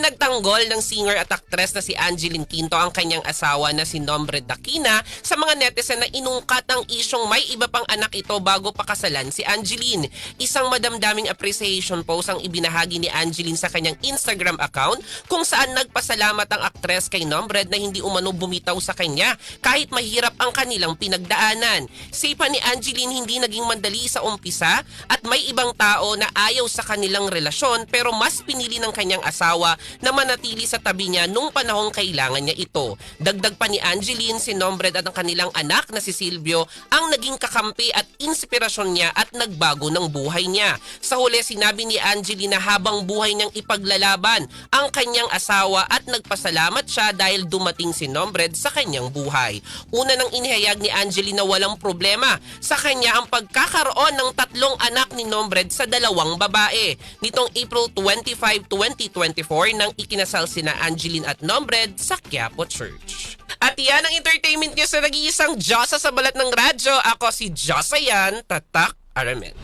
Ipinagtanggol ng singer at aktres na si Angeline Quinto ang kanyang asawa na si Nombre Dakina sa mga netizen na inungkat ang isyong may iba pang anak ito bago pakasalan si Angeline. Isang madamdaming appreciation post ang ibinahagi ni Angeline sa kanyang Instagram account kung saan nagpasalamat ang aktres kay Nombre na hindi umano bumitaw sa kanya kahit mahirap ang kanilang pinagdaanan. Sipa ni Angeline hindi naging mandali sa umpisa at may ibang tao na ayaw sa kanilang relasyon pero mas pinili ng kanyang asawa na manatili sa tabi niya nung panahong kailangan niya ito. Dagdag pa ni Angeline, si Nombred at ang kanilang anak na si Silvio ang naging kakampi at inspirasyon niya at nagbago ng buhay niya. Sa huli, sinabi ni Angeline na habang buhay niyang ipaglalaban ang kanyang asawa at nagpasalamat siya dahil dumating si Nombred sa kanyang buhay. Una nang inihayag ni Angeline na walang problema sa kanya ang pagkakaroon ng tatlong anak ni Nombred sa dalawang babae. Nitong April 25, 2024 nang ikinasal sina Angeline at Nombred sa Quiapo Church. At yan ang entertainment news na nag-iisang Diyosa sa balat ng radyo. Ako si Diyosa yan, Tatak Aramen.